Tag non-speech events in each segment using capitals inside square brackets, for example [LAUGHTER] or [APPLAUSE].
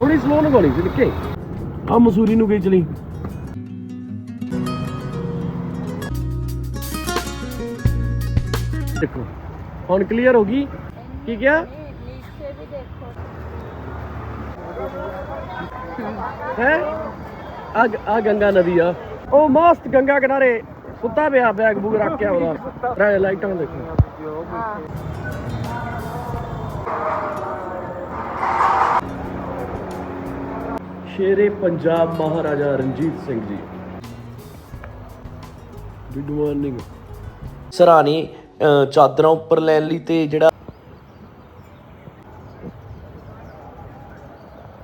ਥੋੜੀ ਸਲੋ ਲਗਾਉਣੀ ਸੀ ਨਿੱਕੇ ਆ ਮਸੂਰੀ ਨੂੰ ਗਈ ਚਲੀ ਦੇਖੋ, ਹੁਣ ਕਲੀਅਰ ਹੋ ਗਈ? ਕੀ ਕਿਹਾ? ਨੀਚੇ ਵੀ ਹੈ ਆ ਗੰਗਾ ਨਦੀ ਆ। ਉਹ ਮਸਤ ਗੰਗਾ ਕਿਨਾਰੇ ਸੁੱਤਾ ਪਿਆ ਬੈਗ ਬੁਗ ਰੱਖ ਕੇ ਉਹਦਾ ਰੇ ਲਾਈਟਾਂ ਦੇਖੋ। ਸ਼ੇਰੇ ਪੰਜਾਬ ਮਹਾਰਾਜਾ ਰਣਜੀਤ ਸਿੰਘ ਜੀ। ਗੁੱਡ ਮਾਰਨਿੰਗ ਸਰਾਣੀ ਚਾਦਰਾਂ ਉੱਪਰ ਲੈਣ ਲਈ ਤੇ ਜਿਹੜਾ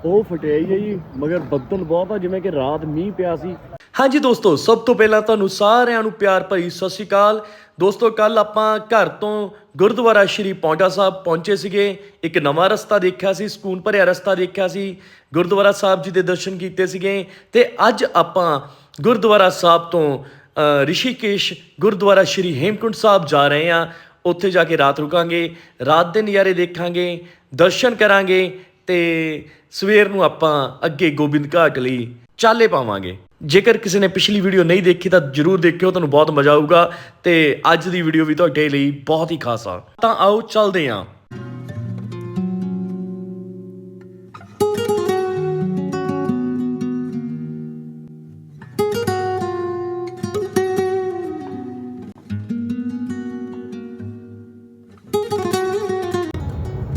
ਉਹ ਫਟਿਆ ਹੀ ਹੈ ਜੀ ਮਗਰ ਬੱਦਲ ਬਹੁਤ ਆ ਜਿਵੇਂ ਕਿ ਰਾਤ ਮੀਂਹ ਪਿਆ ਸੀ। ਹਾਂਜੀ ਦੋਸਤੋ, ਸਭ ਤੋਂ ਪਹਿਲਾਂ ਤੁਹਾਨੂੰ ਸਾਰਿਆਂ ਨੂੰ ਪਿਆਰ ਭਰੀ ਸਤਿ ਸ਼੍ਰੀ ਅਕਾਲ। ਦੋਸਤੋ ਕੱਲ ਆਪਾਂ ਘਰ ਤੋਂ ਗੁਰਦੁਆਰਾ ਸ਼੍ਰੀ ਪੌਂਟਾ ਸਾਹਿਬ ਪਹੁੰਚੇ ਸੀਗੇ। ਇੱਕ ਨਵਾਂ ਰਸਤਾ ਦੇਖਿਆ ਸੀ, ਸਕੂਨ ਭਰਿਆ ਰਸਤਾ ਦੇਖਿਆ ਸੀ। ਗੁਰਦੁਆਰਾ ਸਾਹਿਬ ਜੀ ਦੇ ਦਰਸ਼ਨ ਕੀਤੇ ਸੀਗੇ ਤੇ ਅੱਜ ਆਪਾਂ ਗੁਰਦੁਆਰਾ ਸਾਹਿਬ ਤੋਂ ਰਿਸ਼ੀਕੇਸ਼ ਗੁਰਦੁਆਰਾ ਸ਼੍ਰੀ ਹੇਮਕੁੰਟ ਸਾਹਿਬ ਜਾ ਰਹੇ ਹਾਂ। ਉੱਥੇ ਜਾ ਕੇ ਰਾਤ ਰੁਕਾਂਗੇ, ਰਾਤ ਦੇ ਨਜ਼ਾਰੇ ਦੇਖਾਂਗੇ, ਦਰਸ਼ਨ ਕਰਾਂਗੇ ਤੇ ਸਵੇਰ ਨੂੰ ਆਪਾਂ ਅੱਗੇ ਗੋਬਿੰਦ ਘਾਟ ਲਈ ਚਾਲੇ ਪਾਵਾਂਗੇ। ਜੇਕਰ ਕਿਸੇ ਨੇ ਪਿਛਲੀ ਵੀਡੀਓ ਨਹੀਂ ਦੇਖੀ ਤਾਂ ਜਰੂਰ ਦੇਖਿਓ, ਤੁਹਾਨੂੰ ਬਹੁਤ ਮਜ਼ਾ ਆਊਗਾ ਤੇ ਅੱਜ ਦੀ ਵੀਡੀਓ ਵੀ ਤੁਹਾਡੇ ਲਈ ਬਹੁਤ ਹੀ ਖਾਸ ਆ। ਤਾਂ ਆਓ ਚੱਲਦੇ ਹਾਂ।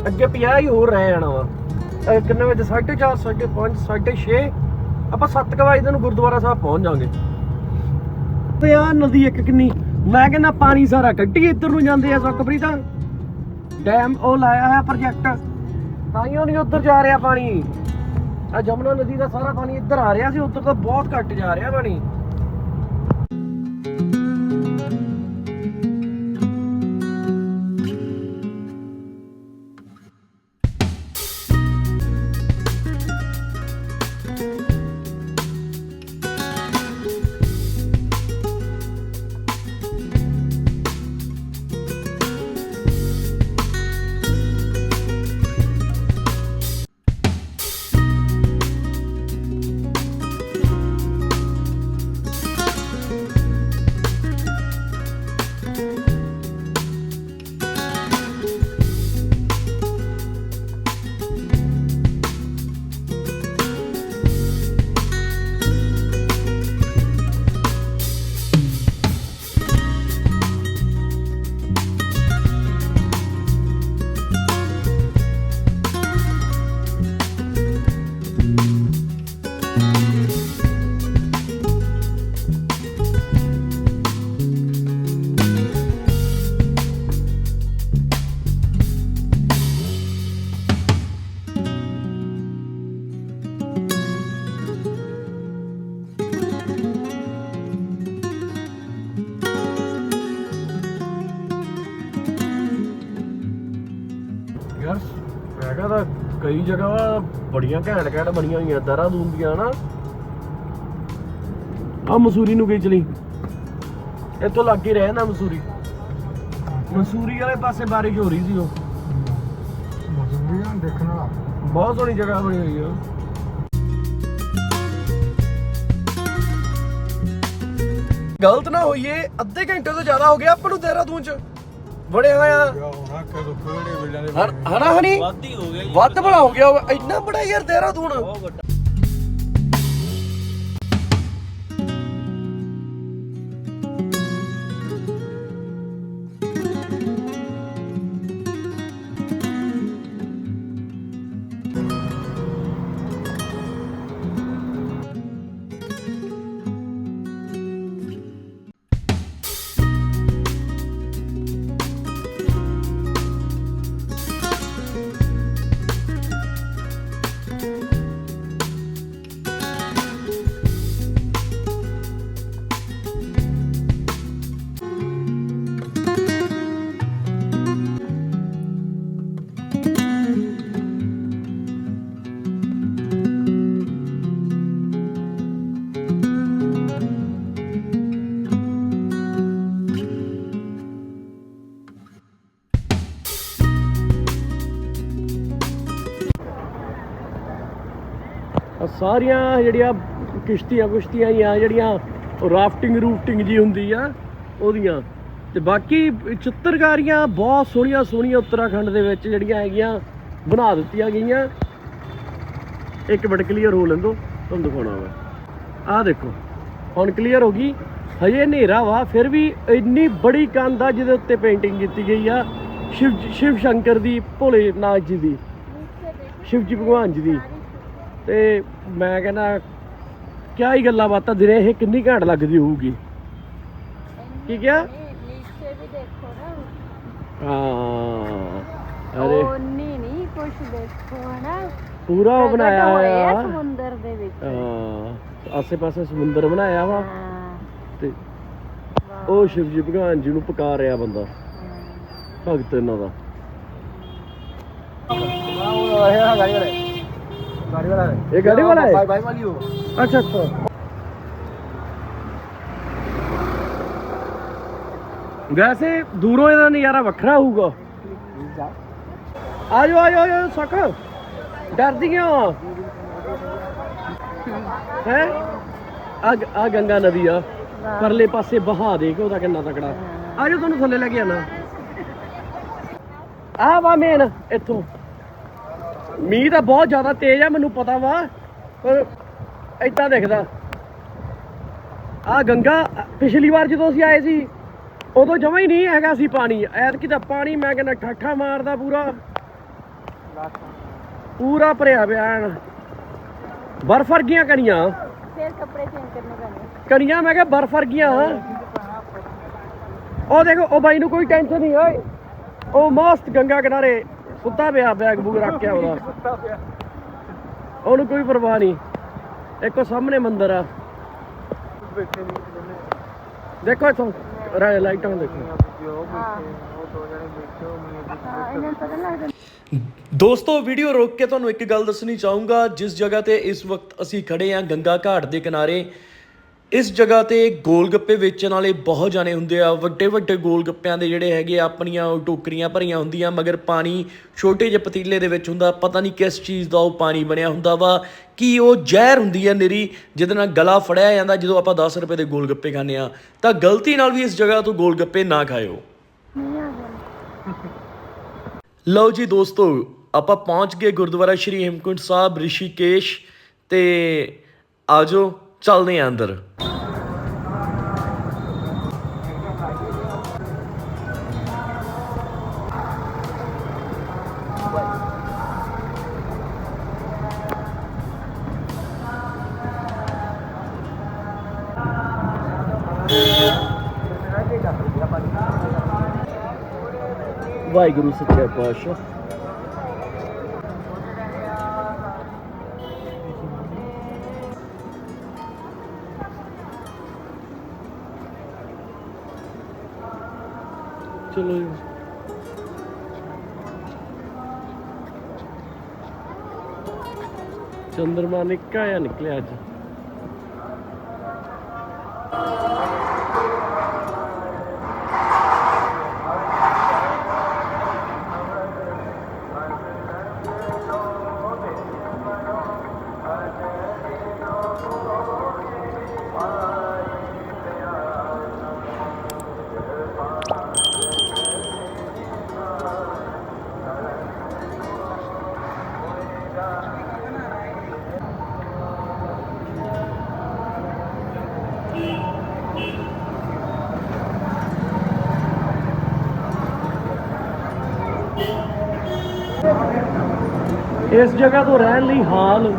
ਅੱਗੇ 50 ਹੀ ਹੋਰ ਰਹਿ ਜਾਣਾ ਵਾ। ਕਿੰਨੇ ਵਜੇ? 4:30 5:30 6 ਆਪਾਂ 7 ਵਜੇ ਨੂੰ ਗੁਰਦੁਆਰਾ ਸਾਹਿਬ ਪਹੁੰਚ ਜਾਾਂਗੇ ਤੇ ਆ ਨਦੀ ਇੱਕ ਕਿੰਨੀ ਮੈਂ ਕਹਿੰਦਾ ਪਾਣੀ ਸਾਰਾ ਕੱਢੀ ਇੱਧਰ ਨੂੰ ਜਾਂਦੇ ਆ ਸੁਖਪ੍ਰੀਤ। ਡੈਮ ਉਹ ਲਾਇਆ ਹੈ ਪ੍ਰੋਜੈਕਟ ਤਾਈਓ ਨਹੀਂ ਉੱਧਰ ਜਾ ਰਿਹਾ ਪਾਣੀ। ਆ ਜਮਨਾ ਨਦੀ ਦਾ ਸਾਰਾ ਪਾਣੀ ਇੱਧਰ ਆ ਰਿਹਾ ਸੀ ਉੱਧਰ ਤਾਂ ਬਹੁਤ ਘੱਟ ਜਾ ਰਿਹਾ ਪਾਣੀ। ਯਾਰ ਹੈਗਾ ਤਾਂ ਕਈ ਜਗ੍ਹਾ ਬੜੀਆਂ ਘੈਂਟ ਘੈਂਟ ਬਣੀਆਂ ਹੋਈਆਂ ਦੇਹਰਾਦੂਨ ਦੀਆਂ ਨਾ। ਆ ਮਸੂਰੀ ਨੂੰ ਗਈ ਚਲੀ ਇੱਥੋਂ ਲੱਗ ਹੀ ਰਹਿ ਨਾ ਮਸੂਰੀ। ਮਸੂਰੀ ਵਾਲੇ ਪਾਸੇ ਬਾਰਿਸ਼ ਹੋ ਰਹੀ ਸੀ ਉਹ। ਮਜ਼ਦੂਰੀਆਂ ਦੇਖਣ ਵਾਲਾ। ਬਹੁਤ ਸੋਹਣੀ ਜਗ੍ਹਾ ਬਣੀ ਹੋਈ ਆ। ਗਲਤ ਨਾ ਹੋਈਏ ਅੱਧੇ ਘੰਟੇ ਤੋਂ ਜ਼ਿਆਦਾ ਹੋ ਗਿਆ ਆਪਾਂ ਨੂੰ ਦੇਹਰਾਦੂਨ ਚ। ਬੜੇ ਹੋਇਆ ਕਿਆ ਹੋਣਾ ਹਣੀ ਵਾਦੀ ਹੋ ਗਿਆ ਜੀ। ਵੱਧ ਬੜਾ ਹੋ ਗਿਆ। ਹੋਵੇ। ਇੰਨਾ ਬੜਾ ਯਾਰ ਦੇਹਰਾਦੂਨ। ਬਹੁਤ ਵੱਡਾ। ਸਾਰੀਆਂ ਜਿਹੜੀਆਂ ਕਿਸ਼ਤੀਆਂ ਕੁਸ਼ਤੀਆਂ ਜਾਂ ਜਿਹੜੀਆਂ ਰਾਫਟਿੰਗ, ਰੂਫਟਿੰਗ ਜੀ ਹੁੰਦੀ ਆ, ਉਹਦੀਆਂ। ਤੇ ਬਾਕੀ ਚਿੱਤਰਕਾਰੀਆਂ ਬਹੁਤ ਸੋਹਣੀਆਂ ਸੋਹਣੀਆਂ ਉੱਤਰਾਖੰਡ ਦੇ ਵਿੱਚ ਜਿਹੜੀਆਂ ਹੈਗੀਆਂ, ਬਣਾ ਦਿੱਤੀਆਂ ਗਈਆਂ। ਇੱਕ ਮਿੰਟ ਕਲੀਅਰ ਹੋ ਲੈਂਦੋ, ਤੁਹਾਨੂੰ ਦਿਖਾਉਣਾ ਵਾ ਆਹ ਦੇਖੋ, ਹੁਣ ਕਲੀਅਰ ਹੋ ਗਈ। ਹਜੇ ਹਨੇਰਾ ਵਾ, ਫਿਰ ਵੀ ਇੰਨੀ ਬੜੀ ਕੰਧ ਆ, ਜਿਹਦੇ ਉੱਤੇ ਪੇਂਟਿੰਗ ਕੀਤੀ ਗਈ ਆ, ਸ਼ਿਵ ਸ਼ਿਵ ਸ਼ੰਕਰ ਦੀ ਭੋਲੇ ਨਾਥ ਜੀ ਦੀ, ਸ਼ਿਵ ਜੀ ਭਗਵਾਨ ਜੀ ਦੀ। ਤੇ ਮੈਂ ਕਹਿੰਦਾ ਕਿਆ ਹੀ ਗੱਲਾਂ ਬਾਤਾਂ ਦਿਨੇ ਇਹ ਕਿੰਨੀ ਘੈਂਟ ਲੱਗਦੀ ਹੋਊਗੀ। ਕੀ ਕਿਹਾ? ਨੀਚੇ ਹਾਂ ਪੂਰਾ ਬਣਾਇਆ ਹੋਇਆ ਸਮੁੰਦਰ ਦੇ ਵਿੱਚ। ਹਾਂ ਆਸੇ ਪਾਸੇ ਸਮੁੰਦਰ ਬਣਾਇਆ ਵਾ। ਤੇ ਉਹ ਸ਼ਿਵ ਜੀ ਭਗਵਾਨ ਜੀ ਨੂੰ ਪੁਕਾਰ ਰਿਹਾ ਬੰਦਾ। ਭਗਤ ਇਹਨਾਂ ਦਾ। ਇਹ ਗਾੜੀ ਵਾਲਾ ਹੈ ਬਾਈ ਵਾਲੀ ਹੋ ਅੱਛਾ ਅੱਛਾ ਵੈਸੇ ਦੂਰੋਂ ਇਹਦਾ ਨਜ਼ਾਰਾ ਵੱਖਰਾ ਹੋਊਗਾ ਆ ਜਾਓ ਆ ਜਾਓ ਆ ਜਾਓ ਸਕ ਡਰਦੀ ਕਿਉਂ ਹੈ ਆ ਆ ਗੰਗਾ ਨਦੀ ਆ ਪਰਲੇ ਪਾਸੇ ਬਹਾ ਦੇ ਕੇ ਉਹਦਾ ਕਿੰਨਾ ਤਕੜਾ ਆ ਜਾਓ ਤੁਹਾਨੂੰ ਥੱਲੇ ਲੈ ਕੇ ਆਣਾ ਆ ਵਾ ਮੇਨ ਇੱਥੋਂ ਮੀਂਹ ਤਾਂ ਬਹੁਤ ਜ਼ਿਆਦਾ ਤੇਜ਼ ਆ ਮੈਨੂੰ ਪਤਾ ਵਾ। ਪਰ ਇਦਾਂ ਦਿਖਦਾ। ਆ ਗੰਗਾ ਪਿਛਲੀ ਵਾਰ ਜਦੋਂ ਅਸੀਂ ਆਏ ਸੀ ਉਦੋਂ ਜਮਾ ਹੀ ਨਹੀਂ ਹੈਗਾ ਸੀ ਪਾਣੀ। ਐਤਕੀ ਤਾਂ ਪਾਣੀ ਮੈਂ ਕਹਿੰਦਾ ਠਾਠਾ ਮਾਰਦਾ ਪੂਰਾ। ਪੂਰਾ ਭਰਿਆ ਪਿਆ ਐਨ। ਬਰਫ ਵਰਗੀਆਂ ਕਣੀਆਂ। ਫੇਰ ਕੱਪੜੇ ਚੇਂਜ ਕਰਨੇ ਪੈਣੇ। ਕਣੀਆਂ ਮੈਂ ਕਿਹਾ ਬਰਫ ਵਰਗੀਆਂ। ਉਹ ਦੇਖੋ ਉਹ ਬਾਈ ਨੂੰ ਕੋਈ ਟੈਨਸ਼ਨ ਨਹੀਂ ਓਏ। ਉਹ ਮਸਤ ਗੰਗਾ ਕਿਨਾਰੇ। ਸੁੱਤਾ ਪਿਆ ਬੈਗ ਬੂਗ ਰੱਖ ਕੇ ਆਉਂਦਾ ਉਹਨੂੰ ਕੋਈ ਪਰਵਾਹ ਨਹੀਂ। ਇੱਕੋ ਸਾਹਮਣੇ ਮੰਦਰ ਆ। ਦੇਖੋ ਇਥੋਂ ਲਾਈਟਾਂ ਦੇਖੋ। ਦੋਸਤੋ ਵੀਡੀਓ ਰੋਕ ਕੇ ਤੁਹਾਨੂੰ ਇੱਕ ਗੱਲ ਦੱਸਣੀ ਚਾਹੂੰਗਾ। ਜਿਸ ਜਗ੍ਹਾ ਤੇ ਇਸ ਵਕਤ ਅਸੀਂ ਖੜੇ ਆ ਗੰਗਾ ਘਾਟ ਦੇ ਕਿਨਾਰੇ ਇਸ ਜਗ੍ਹਾ ਤੇ ਗੋਲ ਗੱਪੇ ਵੇਚਣ ਵਾਲੇ ਬਹੁਤ ਜਾਣੇ ਹੁੰਦੇ ਆ, ਵੱਡੇ ਵੱਡੇ ਗੋਲ ਗੱਪਿਆਂ ਦੇ ਜਿਹੜੇ ਹੈਗੇ ਆਪਣੀਆਂ ਟੋਕਰੀਆਂ ਭਰੀਆਂ ਹੁੰਦੀਆਂ, ਮਗਰ ਪਾਣੀ ਛੋਟੇ ਜਿਹੇ ਪਤੀਲੇ ਦੇ ਵਿੱਚ ਹੁੰਦਾ, ਪਤਾ ਨਹੀਂ ਕਿਸ ਚੀਜ਼ ਦਾ ਉਹ ਪਾਣੀ ਬਣਿਆ ਹੁੰਦਾ ਵਾ, ਕਿ ਉਹ ਜ਼ਹਿਰ ਹੁੰਦੀ ਹੈ ਨਰੀ, ਜਿਹਦੇ ਨਾਲ ਗਲਾ ਫੜਿਆ ਜਾਂਦਾ, ਜਦੋਂ ਆਪਾਂ 10 ਰੁਪਏ ਦੇ ਗੋਲ ਗੱਪੇ ਖਾਂਦੇ ਆ, ਤਾਂ ਗਲਤੀ ਨਾਲ ਵੀ ਇਸ ਜਗ੍ਹਾ ਤੋਂ ਗੋਲ ਗੱਪੇ ਨਾ ਖਾਇਓ। ਲਓ ਜੀ ਦੋਸਤੋ, ਆਪਾਂ ਪਹੁੰਚ ਗਏ ਗੁਰਦੁਆਰਾ ਸ਼੍ਰੀ ਹੇਮਕੁੰਟ ਸਾਹਿਬ, ਰਿਸ਼ੀਕੇਸ਼, ਤੇ ਆਜੋ ਚੱਲਦੇ ਆ ਅੰਦਰ। ਵਾਹਿਗੁਰੂ ਸੱਚਾ ਪਾਤਸ਼ਾਹ। ਚਲੋ ਜੀ। ਚੰਦਰਮਾ ਨਿੱਕਾ ਜਿਹਾ ਨਿਕਲਿਆ ਅੱਜ। ਇਸ ਜਗ੍ਹਾ ਤੋਂ ਰਹਿਣ ਲਈ ਹਾਲ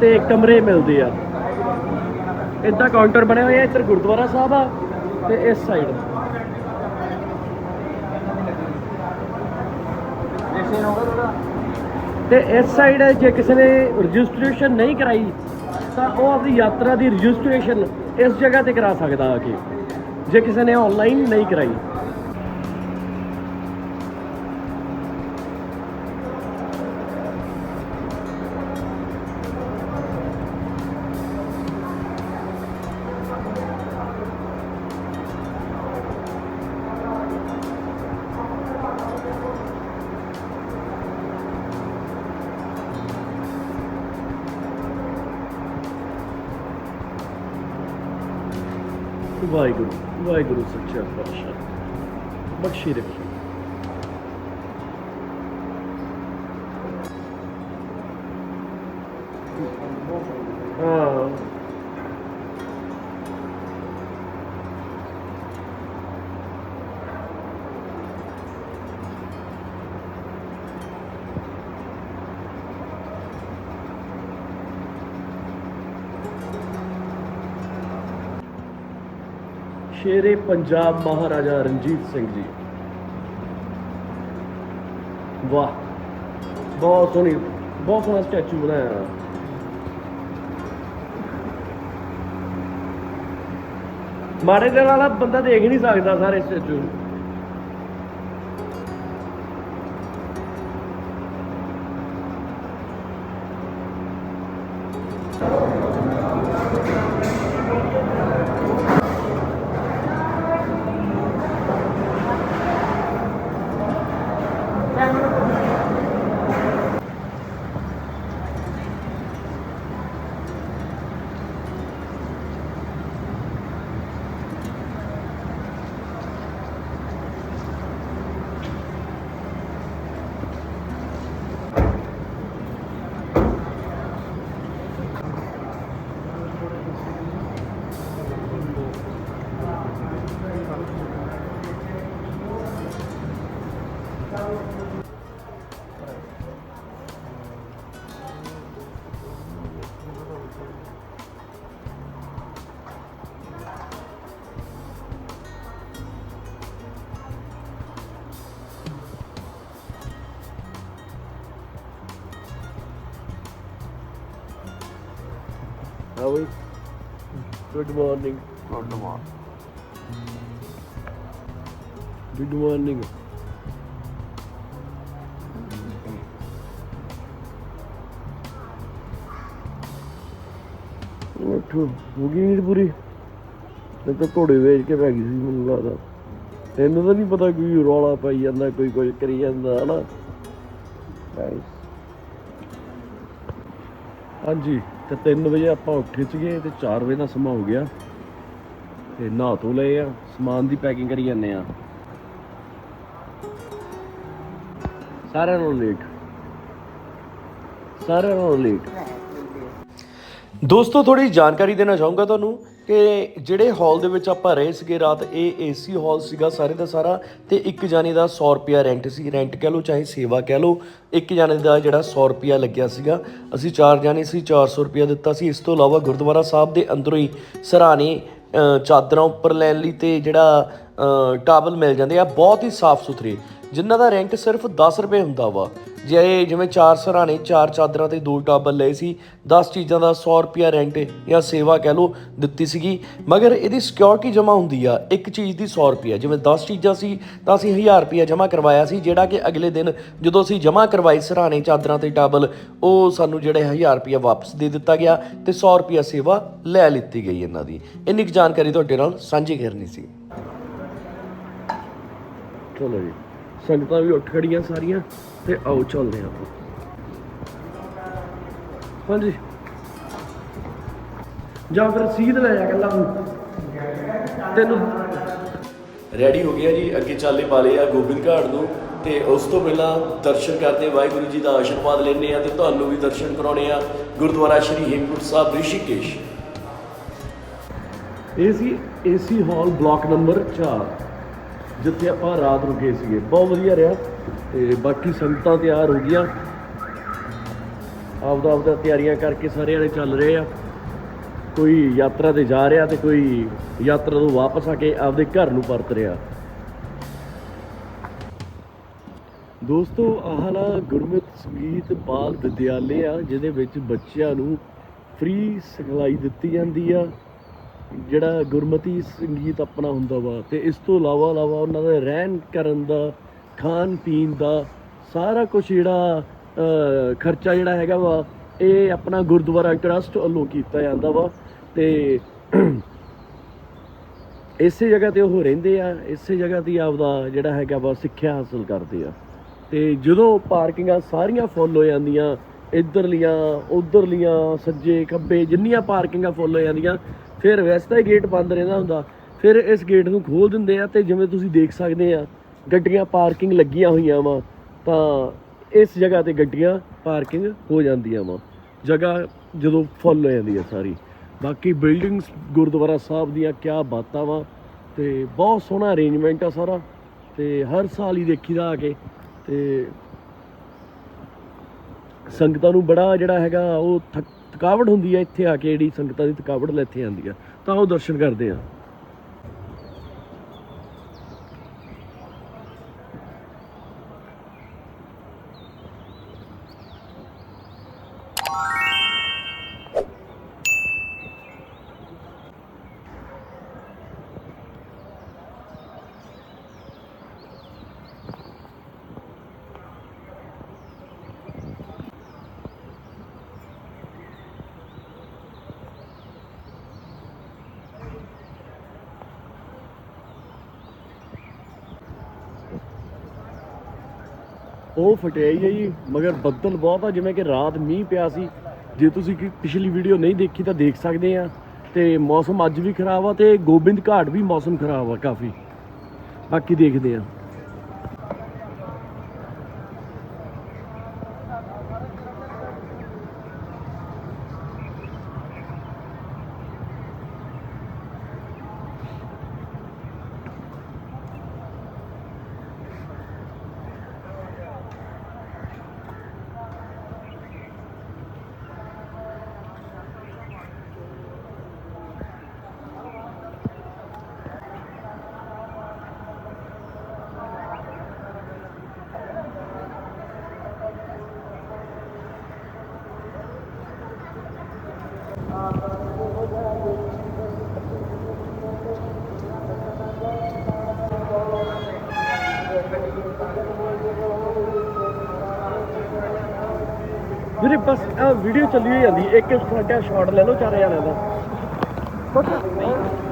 ਤੇ ਕਮਰੇ ਮਿਲਦੇ ਆ। ਇੱਦਾਂ ਕਾਊਂਟਰ ਬਣੇ ਹੋਏ ਆ ਇੱਧਰ ਗੁਰਦੁਆਰਾ ਸਾਹਿਬ ਆ ਤੇ ਇਸ ਸਾਈਡ ਤੇ ਇਸ ਸਾਈਡ ਜੇ ਕਿਸੇ ਨੇ ਰਜਿਸਟ੍ਰੇਸ਼ਨ ਨਹੀਂ ਕਰਾਈ, ਤਾਂ ਉਹ ਆਪਣੀ ਯਾਤਰਾ ਦੀ ਰਜਿਸਟ੍ਰੇਸ਼ਨ ਇਸ ਜਗ੍ਹਾ ਤੇ ਕਰਾ ਸਕਦਾ ਆ ਕੇ। ਜੇ ਕਿਸੇ ਨੇ ਆਨਲਾਈਨ ਨਹੀਂ ਕਰਾਈ। ਵਾਹਿਗੁਰੂ ਵਾਹਿਗੁਰੂ ਸੱਚਾ ਪਾਤਸ਼ਾਹ ਬਖਸ਼ੀ ਰੱਖੀ। ਸ਼ੇਰੇ ਪੰਜਾਬ ਮਹਾਰਾਜਾ ਰਣਜੀਤ ਸਿੰਘ ਜੀ। ਵਾਹ, ਬਹੁਤ ਸੋਹਣੀ, ਬਹੁਤ ਸੋਹਣਾ ਸਟੈਚੂ ਬਣਾਇਆ ਮਾੜੇ ਦਿਲ ਵਾਲਾ ਬੰਦਾ ਦੇਖ ਨਹੀਂ ਸਕਦਾ ਸਾਰੇ statue good morning good morning good morning ਉੱਠੋ ਹੋ ਗਈ ਨੀਂਦ ਪੂਰੀ? ਮੈਂ ਤਾਂ ਘੋੜੇ ਵੇਚ ਕੇ ਪੈ ਗਈ ਸੀ ਮੈਨੂੰ ਲੱਗਦਾ। ਤੈਨੂੰ ਤਾਂ ਨਹੀਂ ਪਤਾ ਕੋਈ ਰੌਲਾ ਪਾਈ ਜਾਂਦਾ ਕੋਈ ਕੁਝ ਕਰੀ ਜਾਂਦਾ ਹਨਾ. ਹਾਂਜੀ। ਤੇ 3 ਵਜੇ ਆਪਾਂ ਉੱਠੇ ਸੀਗੇ ਤੇ 4 ਵਜੇ ਦਾ ਸਮਾਂ ਹੋ ਗਿਆ। ਤੇ ਨਹਾ ਧੋ ਲਏ ਆ, ਸਮਾਨ ਦੀ ਪੈਕਿੰਗ ਕਰੀ ਜਾਂਦੇ ਆ। ਸਾਰਿਆਂ ਨੂੰ ਲੇਟ ਸਾਰਿਆਂ ਨੂੰ ਲੇਟ ਦੋਸਤੋ ਥੋੜੀ ਜਾਣਕਾਰੀ ਦੇਣਾ ਚਾਹੂੰਗਾ ਤੁਹਾਨੂੰ ਕਿ ਜਿਹੜੇ ਹਾਲ ਦੇ ਵਿੱਚ ਆਪਾਂ ਰਹੇ ਸੀਗੇ ਰਾਤ ਇਹ ਏਸੀ ਹਾਲ ਸੀਗਾ ਸਾਰੇ ਦਾ ਸਾਰਾ ਤੇ ਇੱਕ ਜਾਣੇ ਦਾ 100 ਰੁਪਿਆ ਰੈਂਟ ਸੀ। ਰੈਂਟ ਕਹਿ ਲਓ ਚਾਹੇ ਸੇਵਾ ਕਹਿ ਲਓ ਇੱਕ ਜਾਨੇ ਦਾ ਜਿਹੜਾ 100 ਰੁਪਿਆ ਲੱਗਿਆ ਸੀਗਾ। ਅਸੀਂ ਚਾਰ ਜਾਨੇ ਸੀ 400 ਰੁਪਿਆ ਦਿੱਤਾ ਸੀ। ਇਸ ਤੋਂ ਇਲਾਵਾ ਗੁਰਦੁਆਰਾ ਸਾਹਿਬ ਦੇ ਅੰਦਰੋਂ ਹੀ ਸਰਾਣੇ ਚਾਦਰਾਂ ਉੱਪਰ ਲੈਣ ਲਈ ਤੇ ਜਿਹੜਾ ਅ, ਟਾਵਲ ਮਿਲ ਜਾਂਦੇ ਆ ਬਹੁਤ ਹੀ ਸਾਫ਼ ਸੁਥਰੇ ਜਿਨ੍ਹਾਂ ਦਾ ਰੈਂਟ ਸਿਰਫ 10 ਰੁਪਏ ਹੁੰਦਾ ਵਾ। ਜੇ ਜਿਵੇਂ ਚਾਰ ਸਰਾਣੇ, ਚਾਰ ਚਾਦਰਾਂ ਤੇ ਦੋ ਟਾਬਲ ਲਏ ਸੀ 10 ਚੀਜ਼ਾਂ ਦਾ 100 ਰੁਪਿਆ ਰੈਂਟ ਜਾਂ ਸੇਵਾ ਕਹਿ ਲਓ ਦਿੱਤੀ ਸੀਗੀ, ਮਗਰ ਇਹਦੀ ਸਿਕਿਉਰਿਟੀ ਜਮ੍ਹਾਂ ਹੁੰਦੀ ਆ, ਇੱਕ ਚੀਜ਼ ਦੀ 100 ਰੁਪਿਆ ਜਿਵੇਂ 10 ਚੀਜ਼ਾਂ ਸੀ, ਤਾਂ ਅਸੀਂ 1000 ਰੁਪਿਆ ਜਮ੍ਹਾਂ ਕਰਵਾਇਆ ਸੀ, ਜਿਹੜਾ ਕਿ ਅਗਲੇ ਦਿਨ ਜਦੋਂ ਅਸੀਂ ਜਮ੍ਹਾਂ ਕਰਵਾਈ ਸਰਾਣੇ, ਚਾਦਰਾਂ ਤੇ ਟਾਬਲ, ਉਹ ਸਾਨੂੰ ਜਿਹੜੇ 1000 ਰੁਪਿਆ ਵਾਪਸ ਦੇ ਦਿੱਤਾ ਗਿਆ ਤੇ 100 ਰੁਪਿਆ ਸੇਵਾ ਲੈ ਲਿੱਤੀ ਗਈ ਇਹਨਾਂ ਦੀ। ਇੰਨੀ ਕੁ ਜਾਣਕਾਰੀ ਤੁਹਾਡੇ ਨਾਲ ਸਾਂਝੀ ਕਰਨੀ ਸੀ। ਚਲੋ ਜੀ। ਸੰਗਤਾਂ ਵੀ ਉੱਠ ਖੜੀਆਂ ਸਾਰੀਆਂ ਤੇ ਆਓ ਚੱਲਦੇ ਆਪਾਂ। ਹਾਂਜੀ। ਜਾਂ ਫਿਰ ਸੀਧ ਲੈ ਜਾ ਕੱਲਾ ਨੂੰ। ਤੈਨੂੰ ਰੈਡੀ ਹੋ ਗਿਆ ਜੀ? ਅੱਗੇ ਚਾਲੇ ਪਾਲੇ ਆ ਗੋਬਿੰਦ ਘਾਟ ਨੂੰ ਤੇ ਉਸ ਤੋਂ ਪਹਿਲਾਂ ਦਰਸ਼ਨ ਕਰਦੇ ਵਾਹਿਗੁਰੂ ਜੀ ਦਾ ਆਸ਼ੀਰਵਾਦ ਲੈਣੇ ਆ ਤੇ ਤੁਹਾਨੂੰ ਵੀ ਦਰਸ਼ਨ ਕਰਾਉਣੇ ਆ ਗੁਰਦੁਆਰਾ ਸ਼੍ਰੀ ਹੇਮਕੁੰਟ ਸਾਹਿਬ ਰਿਸ਼ੀਕੇਸ਼। ਇਹ ਸੀ ਏਸੀ ਹਾਲ ਬਲਾਕ ਨੰਬਰ 4 ਜਿੱਥੇ ਆਪਾਂ ਰਾਤ ਨੂੰ ਗਏ ਸੀਗੇ। ਬਹੁਤ ਵਧੀਆ ਰਿਹਾ ਤੇ ਬਾਕੀ ਸੰਗਤਾਂ ਤਿਆਰ ਹੋ ਗਈਆਂ। ਆਪਦਾ ਆਪਦਾ ਤਿਆਰੀਆਂ ਕਰਕੇ ਸਾਰੇ ਵਾਲੇ ਚੱਲ ਰਹੇ ਆ। ਕੋਈ ਯਾਤਰਾ ਤੇ ਜਾ ਰਿਹਾ ਤੇ ਕੋਈ ਯਾਤਰਾ ਤੋਂ ਵਾਪਸ ਆ ਕੇ ਆਪਦੇ ਘਰ ਨੂੰ ਪਰਤ ਰਿਹਾ। ਦੋਸਤੋ, ਆਹ ਨਾ ਗੁਰਮਤਿ ਸੰਗੀਤ ਬਾਲ ਵਿਦਿਆਲੇ ਆ ਜਿਹਦੇ ਵਿੱਚ ਬੱਚਿਆਂ ਨੂੰ ਫ੍ਰੀ ਸਿਖਲਾਈ ਦਿੱਤੀ ਜਾਂਦੀ ਆ। ਜਿਹੜਾ ਗੁਰਮਤੀ ਸੰਗੀਤ ਆਪਣਾ ਹੁੰਦਾ ਵਾ ਤੇ ਇਸ ਤੋਂ ਇਲਾਵਾ ਇਲਾਵਾ ਉਹਨਾਂ ਦਾ ਰਹਿਣ ਕਰਨ ਦਾ, ਖਾਣ ਪੀਣ ਦਾ ਸਾਰਾ ਕੁਝ ਜਿਹੜਾ ਖਰਚਾ ਜਿਹੜਾ ਹੈਗਾ ਵਾ, ਇਹ ਆਪਣਾ ਗੁਰਦੁਆਰਾ ਟਰਸਟ ਵੱਲੋਂ ਕੀਤਾ ਜਾਂਦਾ ਵਾ ਤੇ [CLEARS THROAT] ਇਸੇ ਜਗ੍ਹਾ ਤੇ ਉਹ ਰਹਿੰਦੇ ਆ, ਇਸੇ ਜਗ੍ਹਾ ਤੇ ਹੀ ਆਪਦਾ ਜਿਹੜਾ ਹੈਗਾ ਵਾ ਸਿੱਖਿਆ ਹਾਸਲ ਕਰਦੇ ਆ। ਤੇ ਜਦੋਂ ਪਾਰਕਿੰਗਾਂ ਸਾਰੀਆਂ ਫੁੱਲ ਹੋ ਜਾਂਦੀਆਂ, ਇੱਧਰਲੀਆਂ, ਉੱਧਰਲੀਆਂ, ਸੱਜੇ, ਖੱਬੇ, ਜਿੰਨੀਆਂ ਪਾਰਕਿੰਗਾਂ ਫੁੱਲ ਹੋ ਜਾਂਦੀਆਂ ਫਿਰ ਵੈਸੇ ਤਾਂ ਗੇਟ ਬੰਦ ਰਹਿੰਦਾ ਹੁੰਦਾ। ਫਿਰ ਇਸ ਗੇਟ ਨੂੰ ਖੋਲ ਦਿੰਦੇ ਆ ਤੇ ਜਿਵੇਂ ਤੁਸੀਂ ਦੇਖ ਸਕਦੇ ਆ, ਗੱਡੀਆਂ ਪਾਰਕਿੰਗ ਲੱਗੀਆਂ ਹੋਈਆਂ ਵਾ। ਤਾਂ ਇਸ ਜਗ੍ਹਾ ਤੇ ਗੱਡੀਆਂ ਪਾਰਕਿੰਗ ਹੋ ਜਾਂਦੀਆਂ ਵਾ। ਜਗ੍ਹਾ ਜਦੋਂ ਫੁੱਲ ਹੋ ਜਾਂਦੀ ਆ ਸਾਰੀ। ਬਾਕੀ ਬਿਲਡਿੰਗਸ ਗੁਰਦੁਆਰਾ ਸਾਹਿਬ ਦੀਆਂ ਕਿਆ ਬਾਤਾਂ ਵਾ। ਤੇ ਬਹੁਤ ਸੋਹਣਾ ਅਰੇਂਜਮੈਂਟ ਆ ਸਾਰਾ। ਤੇ ਹਰ ਸਾਲ ਹੀ ਦੇਖੀਦਾ ਆ ਕੇ। ਤੇ ਸੰਗਤਾਂ ਨੂੰ ਬੜਾ ਜਿਹੜਾ ਹੈਗਾ ਉਹ ਥਕ- ਥਕਾਵਟ ਹੁੰਦੀ ਹੈ ਇੱਥੇ ਆ ਕੇ ਜਿਹੜੀ ਸੰਗਤਾਂ ਦੀ ਥਕਾਵਟ ਲੈ ਇੱਥੇ ਆਉਂਦੀ ਆ, ਤਾਂ ਉਹ ਦਰਸ਼ਨ ਕਰਦੇ ਆ। ਉਹ ਫਟਿਆ ਹੀ ਹੈ ਜੀ, ਮਗਰ ਬੱਦਲ ਬਹੁਤ ਆ, ਜਿਵੇਂ ਕਿ ਰਾਤ ਮੀਂਹ ਪਿਆ ਸੀ। ਜੇ ਤੁਸੀਂ ਕਿ ਪਿਛਲੀ ਵੀਡੀਓ ਨਹੀਂ ਦੇਖੀ ਤਾਂ ਦੇਖ ਸਕਦੇ ਆ। ਤੇ ਮੌਸਮ ਅੱਜ ਵੀ ਖਰਾਬ ਆ ਤੇ ਗੋਬਿੰਦ ਘਾਟ ਵੀ ਮੌਸਮ ਖਰਾਬ ਆ ਕਾਫੀ। ਬਾਕੀ ਦੇਖਦੇ ਆ। ਵੀਰੇ ਬਸ ਆ ਵੀਡੀਓ ਚੱਲੀ ਹੋਈ ਜਾਂਦੀ, ਇੱਕ ਇੱਕ ਸ਼ਾਟ ਲੈ ਲਓ, ਚਾਰੇ ਜਣਿਆਂ ਦਾ। ਵਾਹਿਗੁਰੂ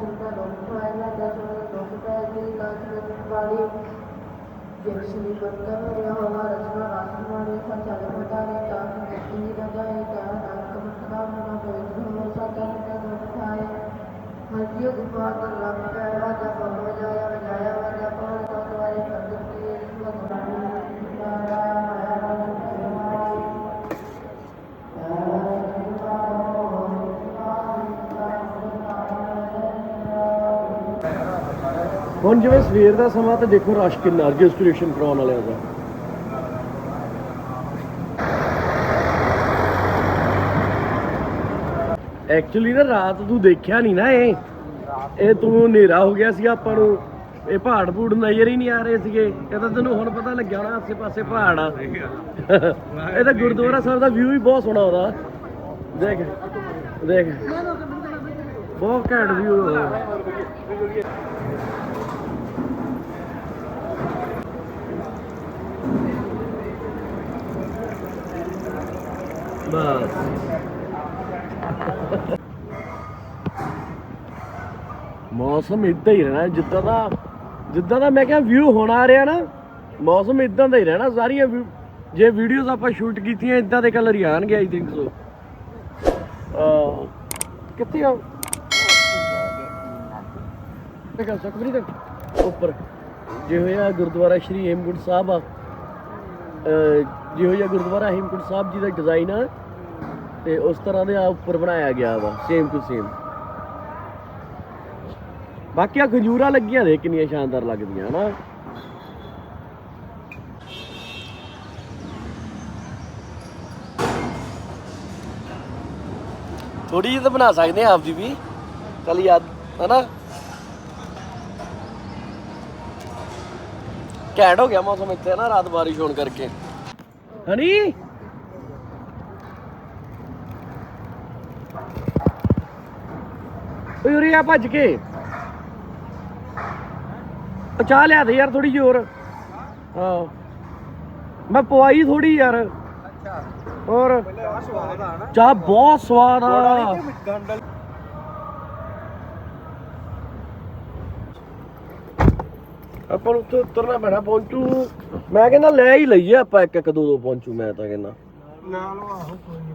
ਮੇਰੇ ਸਾਡੇ ਸੁਣਦਾ ਲੋਕ ਪਾਇ ਨਾ ਦਸ ਲੋਕ ਪਾਇ ਦੀ ਲਾਸ ਰਤਨ ਵਾਲੀ ਜਿਨ ਸ੍ਰੀ ਬੰਦਨ ਰਿਆ ਹੋਵਾ ਰਸਨਾ ਰਾਸਨ ਵਾਲੇ ਸਚਲ ਮਟਾਰੇ ਤਾਸ ਮਿੱਟੀ ਦਾ ਜਾਏ ਕਹਿ ਨਾਨਕ ਮਤਨਾ ਮਨਾ ਪਵਿੱਤਰ ਹੋ ਸਾਡਾ ਨਿਕਾ ਦੁਖ ਖਾਏ ਹਰ ਯੁਗ ਪਾਤ ਲੰਮ ਕੈ ਵਾਜਾ ਪਵ ਵਜਾਇਆ ਵਜਾਇਆ ਵਾਜਾ ਪਵਨ ਤਤ ਵਾਰੇ ਪ੍ਰਗਟ ਕੀਏ ਸੁਖ ਹੁਣ ਜਿਵੇਂ ਸਵੇਰ ਦਾ ਸਮਾਂ ਤਾਂ ਦੇਖੋ ਰਸ਼ ਕਿੰਨਾ ਰਜਿਸਟ੍ਰੇਸ਼ਨ ਕਰਾਉਣ ਵਾਲਿਆਂ ਦਾ। ਐਕਚੁਅਲੀ ਨਾ ਰਾਤ ਤੂੰ ਦੇਖਿਆ ਨਹੀਂ ਨਾ ਇਹ? ਇਹ ਤੂੰ ਹਨੇਰਾ ਹੋ ਗਿਆ ਸੀ ਆਪਾਂ ਨੂੰ। ਇਹ ਪਹਾੜ ਪੂੜ ਨਜ਼ਰ ਹੀ ਨਹੀਂ ਆ ਰਹੇ ਸੀਗੇ। ਇਹ ਤਾਂ ਤੈਨੂੰ ਹੁਣ ਪਤਾ ਲੱਗਿਆ ਹੋਣਾ ਆਸੇ ਪਾਸੇ ਪਹਾੜ ਆ। ਇਹ ਤਾਂ ਗੁਰਦੁਆਰਾ ਸਾਹਿਬ ਦਾ ਵਿਊ ਹੀ ਬਹੁਤ ਸੋਹਣਾ ਉਹਦਾ। ਦੇਖ ਦੇਖ। ਬਹੁਤ ਘੈਂਟ ਵਿਊ ਬਸ। ਮੌਸਮ ਇਦਾਂ ਹੀ ਰਹਿਣਾ, ਜਿੱਦਾਂ ਦਾ ਜਿੱਦਾਂ ਦਾ ਮੈਂ ਕਿਹਾ ਵਿਊ ਹੁਣ ਆ ਰਿਹਾ ਨਾ, ਮੌਸਮ ਇਦਾਂ ਦਾ ਹੀ ਰਹਿਣਾ, ਸਾਰੀਆਂ ਜੇ ਵੀਡੀਓਜ਼ ਆਪਾਂ ਸ਼ੂਟ ਕੀਤੀਆਂ, ਇਦਾਂ ਦੇ ਕਲਰ ਹੀ ਆਣਗੇ ਆਈ ਥਿੰਕ ਸੋ ਆ ਕਿੱਥੇ ਆ? ਦੇਖਾ ਸਕਬਰੀ ਦੇ ਉੱਪਰ। ਜਿਹੋ ਹੋਇਆ ਗੁਰਦੁਆਰਾ ਸ਼੍ਰੀ ਹੇਮਕੁੰਟ ਸਾਹਿਬ ਆ ਜਿਹੋ ਜਿਹਾ ਗੁਰਦੁਆਰਾ ਹੇਮਕੁੰਟ ਸਾਹਿਬ ਜੀ ਦਾ ਡਿਜ਼ਾਈਨ ਆ ਤੇ ਉਸ ਤਰ੍ਹਾਂ ਦੇ ਆ ਉੱਪਰ ਬਣਾਇਆ ਗਿਆ ਵਾ ਸੇਮ ਟੂ ਸੇਮ ਬਾਕੀ ਆ ਖੰਜੂਰਾਂ ਲੱਗੀਆਂ ਦੇ ਕਿੰਨੀਆਂ ਸ਼ਾਨਦਾਰ ਲੱਗਦੀਆਂ, ਹਨਾ? ਥੋੜੀ ਜਿਹੀ ਤਾਂ ਬਣਾ ਸਕਦੇ ਆ ਆਪ ਜੀ ਵੀ ਕੱਲ ਯਾਦ, ਹਨਾ? ਘੈਂਟ ਹੋ ਗਿਆ ਮੌਸਮ ਇੱਥੇ ਨਾ ਰਾਤ ਬਾਰਿਸ਼ ਹੋਣ ਕਰਕੇ। ਹਣੀ ਓਏ ਉਰੇ ਆ ਭੱਜ ਕੇ। ਚਾਹ ਲਿਆ ਦੇ ਯਾਰ ਥੋੜੀ ਹੋਰ। ਹਾਂ। ਮੈਂ ਪਵਾਈ ਥੋੜੀ ਯਾਰ। ਹੋਰ। ਚਾਹ ਬਹੁਤ ਸਵਾਦ ਆ। ਆਪਾਂ ਨੂੰ ਉੱਥੇ ਉਤਰਨਾ ਪੈਣਾ, ਪਹੁੰਚੂ। ਮੈਂ ਕਹਿੰਦਾ ਲੈ ਹੀ ਲਈਏ ਆਪਾਂ ਇੱਕ ਇੱਕ ਦੋ ਦੋ ਪਹੁੰਚੂ, ਮੈਂ ਤਾਂ ਕਹਿੰਦਾ। ਨਾਲ ਆਹੋ ਕੋਈ ਨਹੀਂ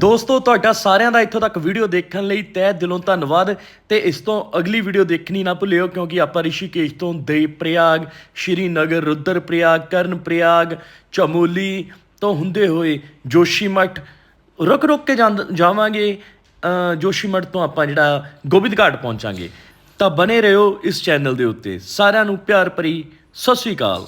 ਦੋਸਤੋ ਤੁਹਾਡਾ ਸਾਰਿਆਂ ਦਾ ਇੱਥੋਂ ਤੱਕ ਵੀਡੀਓ ਦੇਖਣ ਲਈ ਤਹਿ ਦਿਲੋਂ ਧੰਨਵਾਦ ਤੇ ਇਸ ਤੋਂ ਅਗਲੀ ਵੀਡੀਓ ਦੇਖਣੀ ਨਾ ਭੁੱਲਿਓ ਕਿਉਂਕਿ ਆਪਾਂ ਰਿਸ਼ੀਕੇਸ਼ ਤੋਂ ਦੇਵ ਪ੍ਰਯਾਗ ਸ਼੍ਰੀਨਗਰ ਰੁਦਰ ਪ੍ਰਯਾਗ ਕਰਨ ਪ੍ਰਯਾਗ ਚਮੋਲੀ ਤੋਂ ਹੁੰਦੇ ਹੋਏ ਜੋਸ਼ੀਮਠ ਰੁਕ ਰੁਕ ਕੇ ਜਾਂਦ- ਜਾਵਾਂਗੇ ਅ, ਜੋਸ਼ੀਮਠ ਤੋਂ ਆਪਾਂ ਜਿਹੜਾ ਗੋਬਿੰਦ ਘਾਟ ਪਹੁੰਚਾਂਗੇ। ਤਾਂ ਬਨੇ ਰਹੋ ਇਸ ਚੈਨਲ ਦੇ ਉੱਤੇ। ਸਾਰਿਆਂ ਨੂੰ ਪਿਆਰ ਭਰੀ ਸਤਿ ਸ਼੍ਰੀ ਅਕਾਲ।